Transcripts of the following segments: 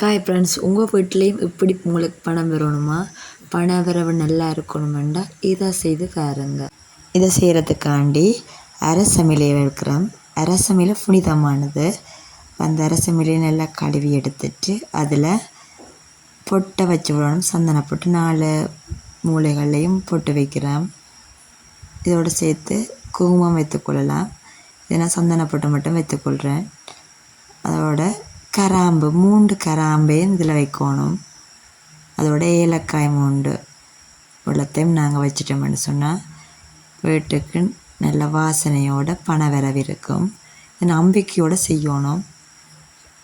Hi friends உங்கள் வீட்லேயும் இப்படி உங்களுக்கு பணம் வரணுமா? பண வரவு நல்லா இருக்கணுமெண்டா இதை செய்து பாருங்க. இதை செய்கிறதுக்காண்டி அரசமிலையை வைக்கிறோம் அரசமிலை புனிதமானது. அந்த அரசமிலையை நல்லா கழுவி எடுத்துட்டு அதில் பொட்டை வச்சு விடணும். சந்தன பொட்டு நாலு மூலைகள்லையும் பொட்டு வைக்கிறோம் இதோடு சேர்த்து குங்குமம் வைத்துக்கொள்ளலாம் இதை நான் சந்தன பொட்டு மட்டும் வைத்துக்கொள்கிறேன் அதோட கராம்பு மூன்று கராம்பையும் இதில் வைக்கணும். அதோட ஏலக்காய் மூண்டு வெள்ளத்தையும் நாங்கள் வச்சிட்டோம்னு சொன்னால் வீட்டுக்கு நல்ல வாசனையோட பனவரவு இருக்கும். இது நம்பிக்கையோடு செய்யணும்.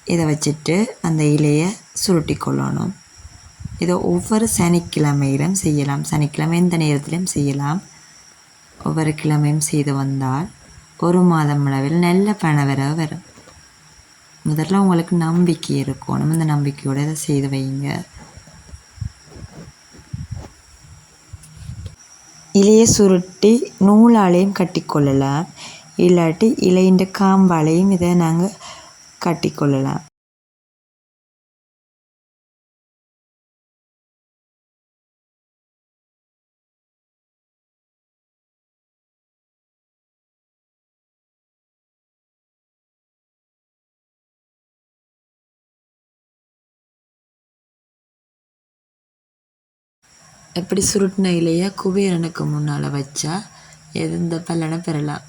இதை வச்சுட்டு அந்த இலையை சுருட்டி கொள்ளணும். இதை ஒவ்வொரு சனிக்கிழமையிலும் செய்யலாம். சனிக்கிழமை எந்த நேரத்திலும் செய்யலாம். ஒவ்வொரு கிழமையும் செய்து வந்தால் ஒரு மாதம் அளவில் நல்ல பணவரவு வரும். முதல்ல உங்களுக்கு நம்பிக்கை இருக்கணும் இந்த நம்பிக்கையோட இதை செய்து வைங்க இலையை சுருட்டி நூலாலையும் கட்டிக்கொள்ளலாம். இல்லாட்டி இலையின் காம்பாலையும் இதை நாங்கள் கட்டிக்கொள்ளலாம். எப்படி சுருட்டின இலையை குபேரனுக்கு முன்னால் வச்சா எந்த பலனை பெறலாம்?